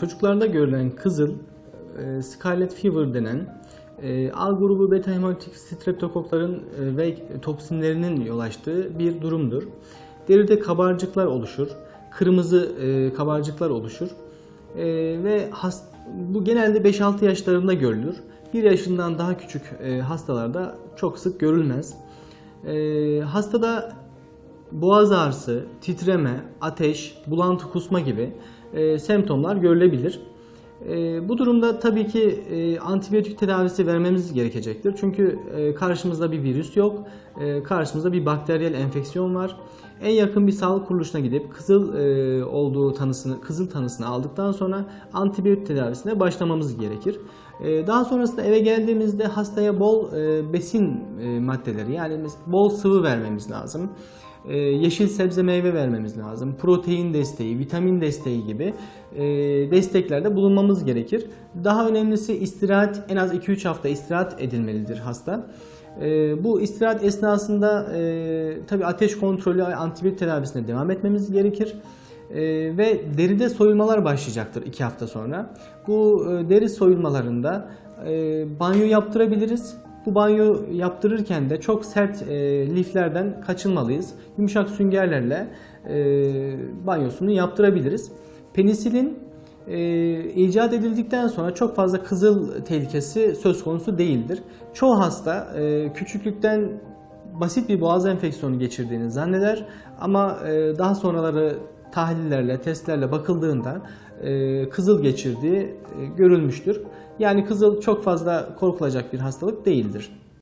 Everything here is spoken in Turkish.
Çocuklarda görülen kızıl, e, scarlet fever denen e, A grubu beta hemolytik streptokokların e, ve toksinlerinin yol açtığı bir durumdur. Deride kabarcıklar oluşur, kırmızı e, kabarcıklar oluşur ve bu genelde 5-6 yaşlarında görülür. 1 yaşından daha küçük hastalarda çok sık görülmez. E, hastada boğaz ağrısı, titreme, ateş, bulantı kusma gibi e, semptomlar görülebilir. E, bu durumda tabii ki e, antibiyotik tedavisi vermemiz gerekecektir. Çünkü e, karşımızda bir virüs yok, e, karşımızda bir bakteriyel enfeksiyon var. En yakın bir sağlık kuruluşuna gidip kızıl e, olduğu tanısını, kızıl tanısını aldıktan sonra antibiyotik tedavisine başlamamız gerekir. E, daha sonrasında eve geldiğimizde hastaya bol e, besin e, maddeleri yani bol sıvı vermemiz lazım. Ee, yeşil sebze meyve vermemiz lazım. Protein desteği, vitamin desteği gibi e, desteklerde bulunmamız gerekir. Daha önemlisi istirahat en az 2-3 hafta istirahat edilmelidir hasta. E, bu istirahat esnasında e, tabi ateş kontrolü, antibiyotik tedavisine devam etmemiz gerekir. E, ve deride soyulmalar başlayacaktır 2 hafta sonra. Bu e, deri soyulmalarında e, banyo yaptırabiliriz. Bu banyo yaptırırken de çok sert e, liflerden kaçınmalıyız. Yumuşak süngerlerle e, banyosunu yaptırabiliriz. Penisilin e, icat edildikten sonra çok fazla kızıl tehlikesi söz konusu değildir. Çoğu hasta e, küçüklükten basit bir boğaz enfeksiyonu geçirdiğini zanneder ama e, daha sonraları tahlillerle, testlerle bakıldığında e, kızıl geçirdiği e, görülmüştür. Yani kızıl çok fazla korkulacak bir hastalık değildir.